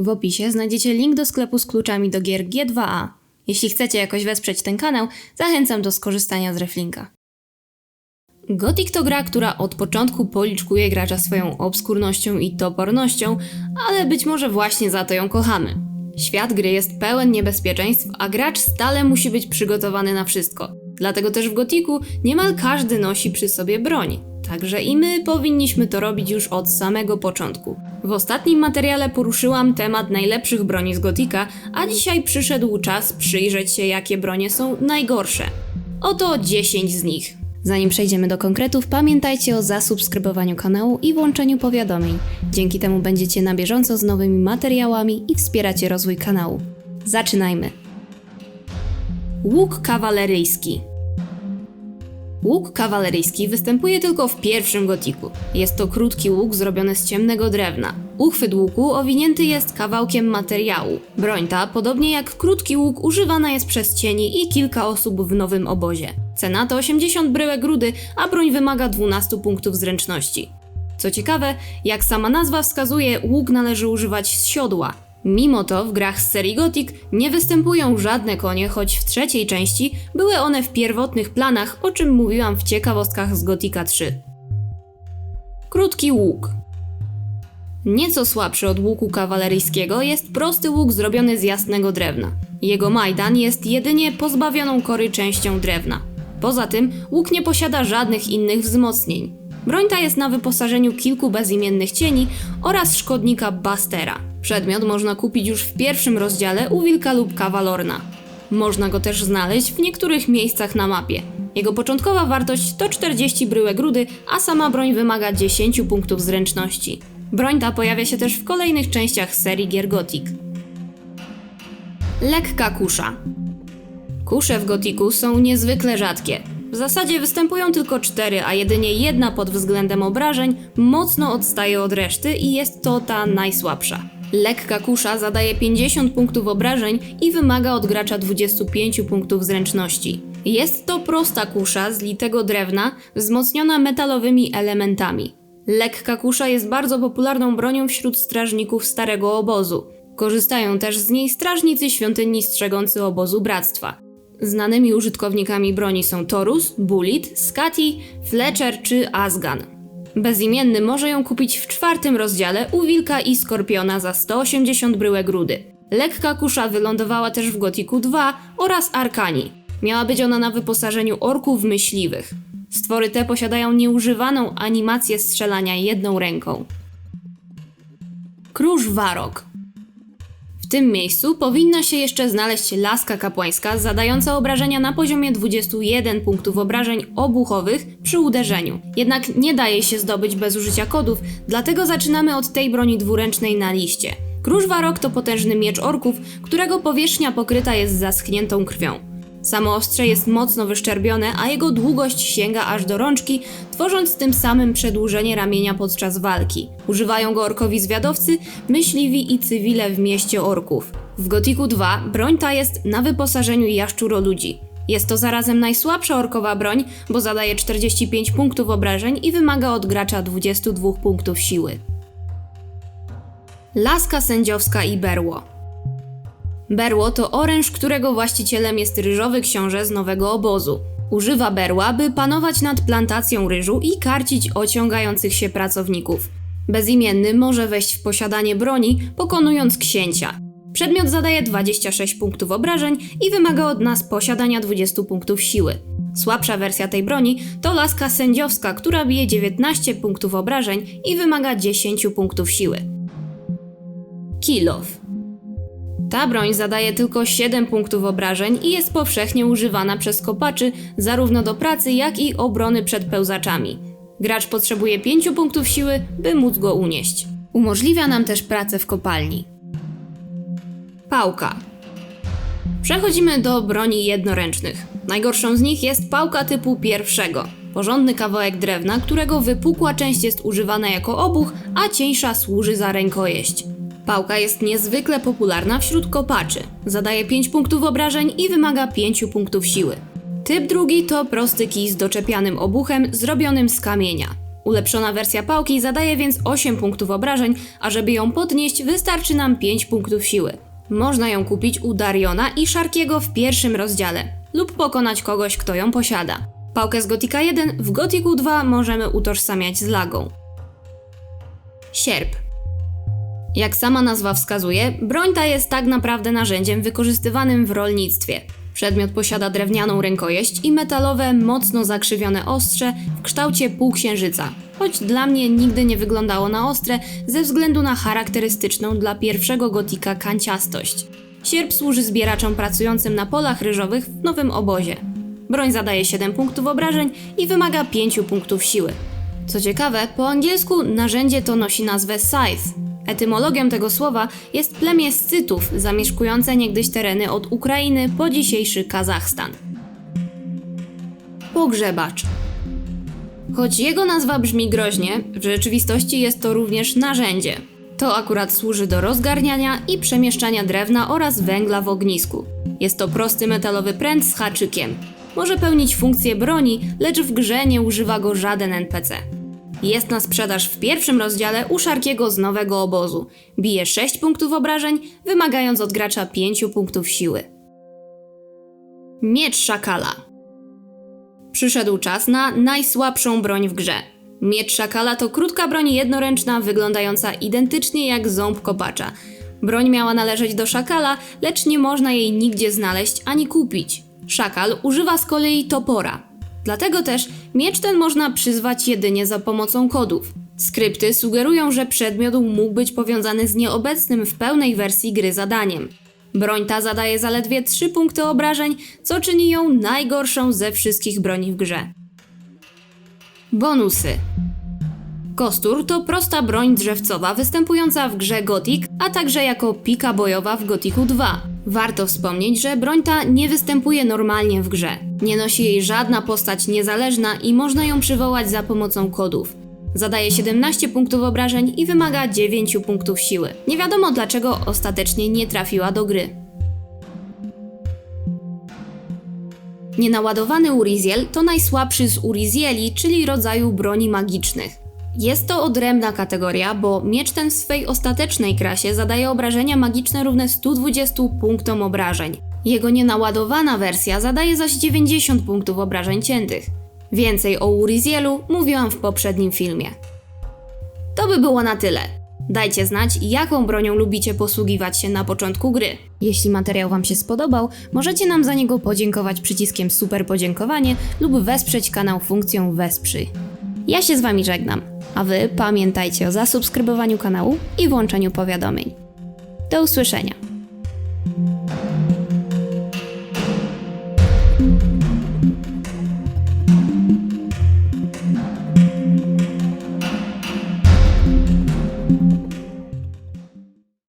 W opisie znajdziecie link do sklepu z kluczami do gier G2A. Jeśli chcecie jakoś wesprzeć ten kanał, zachęcam do skorzystania z reflinka. Gothic to gra, która od początku policzkuje gracza swoją obskurnością i topornością, ale być może właśnie za to ją kochamy. Świat gry jest pełen niebezpieczeństw, a gracz stale musi być przygotowany na wszystko. Dlatego też w Gothicu niemal każdy nosi przy sobie broń. Także i my powinniśmy to robić już od samego początku. W ostatnim materiale poruszyłam temat najlepszych broni z Gotika, a dzisiaj przyszedł czas przyjrzeć się, jakie bronie są najgorsze. Oto 10 z nich. Zanim przejdziemy do konkretów, pamiętajcie o zasubskrybowaniu kanału i włączeniu powiadomień. Dzięki temu będziecie na bieżąco z nowymi materiałami i wspieracie rozwój kanału. Zaczynajmy! Łuk kawaleryjski. Łuk kawaleryjski występuje tylko w pierwszym gotiku. Jest to krótki łuk zrobiony z ciemnego drewna. Uchwyt łuku owinięty jest kawałkiem materiału. Broń ta, podobnie jak krótki łuk, używana jest przez cieni i kilka osób w nowym obozie. Cena to 80 bryłek rudy, a broń wymaga 12 punktów zręczności. Co ciekawe, jak sama nazwa wskazuje, łuk należy używać z siodła. Mimo to w grach z serii Gothic nie występują żadne konie, choć w trzeciej części były one w pierwotnych planach, o czym mówiłam w ciekawostkach z Gothica 3. Krótki łuk. Nieco słabszy od łuku kawaleryjskiego jest prosty łuk zrobiony z jasnego drewna. Jego majdan jest jedynie pozbawioną kory częścią drewna. Poza tym łuk nie posiada żadnych innych wzmocnień. Broń ta jest na wyposażeniu kilku bezimiennych cieni oraz szkodnika Bastera. Przedmiot można kupić już w pierwszym rozdziale u Wilka lub Kawalorna. Można go też znaleźć w niektórych miejscach na mapie. Jego początkowa wartość to 40 bryłek rudy, a sama broń wymaga 10 punktów zręczności. Broń ta pojawia się też w kolejnych częściach serii gier Gothic. Lekka kusza. Kusze w Gotiku są niezwykle rzadkie. W zasadzie występują tylko cztery, a jedynie jedna pod względem obrażeń mocno odstaje od reszty i jest to ta najsłabsza. Lekka kusza zadaje 50 punktów obrażeń i wymaga od gracza 25 punktów zręczności. Jest to prosta kusza z litego drewna wzmocniona metalowymi elementami. Lekka kusza jest bardzo popularną bronią wśród strażników Starego Obozu. Korzystają też z niej strażnicy świątyni strzegący obozu Bractwa. Znanymi użytkownikami broni są Torus, Bulit, Skati, Fletcher czy Asgan. Bezimienny może ją kupić w czwartym rozdziale u Wilka i Skorpiona za 180 bryłek rudy. Lekka kusza wylądowała też w Gotiku 2 oraz Arkani. Miała być ona na wyposażeniu orków myśliwych. Stwory te posiadają nieużywaną animację strzelania jedną ręką. Krusz Warok tym miejscu powinna się jeszcze znaleźć laska kapłańska zadająca obrażenia na poziomie 21 punktów obrażeń obuchowych przy uderzeniu. Jednak nie daje się zdobyć bez użycia kodów, dlatego zaczynamy od tej broni dwuręcznej na liście. Kruszwarok to potężny miecz orków, którego powierzchnia pokryta jest zaschniętą krwią. Samo ostrze jest mocno wyszczerbione, a jego długość sięga aż do rączki, tworząc tym samym przedłużenie ramienia podczas walki. Używają go orkowi zwiadowcy, myśliwi i cywile w mieście orków. W Gotiku 2 broń ta jest na wyposażeniu jaszczuro-ludzi. Jest to zarazem najsłabsza orkowa broń, bo zadaje 45 punktów obrażeń i wymaga od gracza 22 punktów siły. Laska sędziowska i berło. Berło to oręż, którego właścicielem jest ryżowy książę z nowego obozu. Używa berła, by panować nad plantacją ryżu i karcić ociągających się pracowników. Bezimienny może wejść w posiadanie broni, pokonując księcia. Przedmiot zadaje 26 punktów obrażeń i wymaga od nas posiadania 20 punktów siły. Słabsza wersja tej broni to laska sędziowska, która bije 19 punktów obrażeń i wymaga 10 punktów siły. Kilof. Ta broń zadaje tylko 7 punktów obrażeń i jest powszechnie używana przez kopaczy zarówno do pracy, jak i obrony przed pełzaczami. Gracz potrzebuje 5 punktów siły, by móc go unieść. Umożliwia nam też pracę w kopalni. Pałka. Przechodzimy do broni jednoręcznych. Najgorszą z nich jest pałka typu pierwszego. Porządny kawałek drewna, którego wypukła część jest używana jako obuch, a cieńsza służy za rękojeść. Pałka jest niezwykle popularna wśród kopaczy. Zadaje 5 punktów obrażeń i wymaga 5 punktów siły. Typ drugi to prosty kij z doczepianym obuchem zrobionym z kamienia. Ulepszona wersja pałki zadaje więc 8 punktów obrażeń, a żeby ją podnieść, wystarczy nam 5 punktów siły. Można ją kupić u Dariona i Sharkiego w pierwszym rozdziale, lub pokonać kogoś, kto ją posiada. Pałkę z Gotika 1 w Gotiku 2 możemy utożsamiać z lagą. Sierp. Jak sama nazwa wskazuje, broń ta jest tak naprawdę narzędziem wykorzystywanym w rolnictwie. Przedmiot posiada drewnianą rękojeść i metalowe, mocno zakrzywione ostrze w kształcie półksiężyca, choć dla mnie nigdy nie wyglądało na ostre ze względu na charakterystyczną dla pierwszego gotika kanciastość. Sierp służy zbieraczom pracującym na polach ryżowych w nowym obozie. Broń zadaje 7 punktów obrażeń i wymaga 5 punktów siły. Co ciekawe, po angielsku narzędzie to nosi nazwę scythe. Etymologią tego słowa jest plemię Scytów zamieszkujące niegdyś tereny od Ukrainy po dzisiejszy Kazachstan. Pogrzebacz. Choć jego nazwa brzmi groźnie, w rzeczywistości jest to również narzędzie. To akurat służy do rozgarniania i przemieszczania drewna oraz węgla w ognisku. Jest to prosty metalowy pręt z haczykiem. Może pełnić funkcję broni, lecz w grze nie używa go żaden NPC. Jest na sprzedaż w pierwszym rozdziale u Sharkiego z nowego obozu. Bije 6 punktów obrażeń, wymagając od gracza 5 punktów siły. Miecz Szakala. Przyszedł czas na najsłabszą broń w grze. Miecz Szakala to krótka broń jednoręczna, wyglądająca identycznie jak ząb kopacza. Broń miała należeć do Szakala, lecz nie można jej nigdzie znaleźć ani kupić. Szakal używa z kolei topora. Dlatego też miecz ten można przyzwać jedynie za pomocą kodów. Skrypty sugerują, że przedmiot mógł być powiązany z nieobecnym w pełnej wersji gry zadaniem. Broń ta zadaje zaledwie 3 punkty obrażeń, co czyni ją najgorszą ze wszystkich broni w grze. Bonusy. Kostur to prosta broń drzewcowa występująca w grze Gothic, a także jako pika bojowa w Gothicu 2. Warto wspomnieć, że broń ta nie występuje normalnie w grze. Nie nosi jej żadna postać niezależna i można ją przywołać za pomocą kodów. Zadaje 17 punktów obrażeń i wymaga 9 punktów siły. Nie wiadomo dlaczego ostatecznie nie trafiła do gry. Nienaładowany Uriziel to najsłabszy z Urizieli, czyli rodzaju broni magicznych. Jest to odrębna kategoria, bo miecz ten w swej ostatecznej krasie zadaje obrażenia magiczne równe 120 punktom obrażeń. Jego nienaładowana wersja zadaje zaś 90 punktów obrażeń ciętych. Więcej o Urizielu mówiłam w poprzednim filmie. To by było na tyle. Dajcie znać, jaką bronią lubicie posługiwać się na początku gry. Jeśli materiał Wam się spodobał, możecie nam za niego podziękować przyciskiem super podziękowanie lub wesprzeć kanał funkcją wesprzyj. Ja się z Wami żegnam, a Wy pamiętajcie o zasubskrybowaniu kanału i włączeniu powiadomień. Do usłyszenia.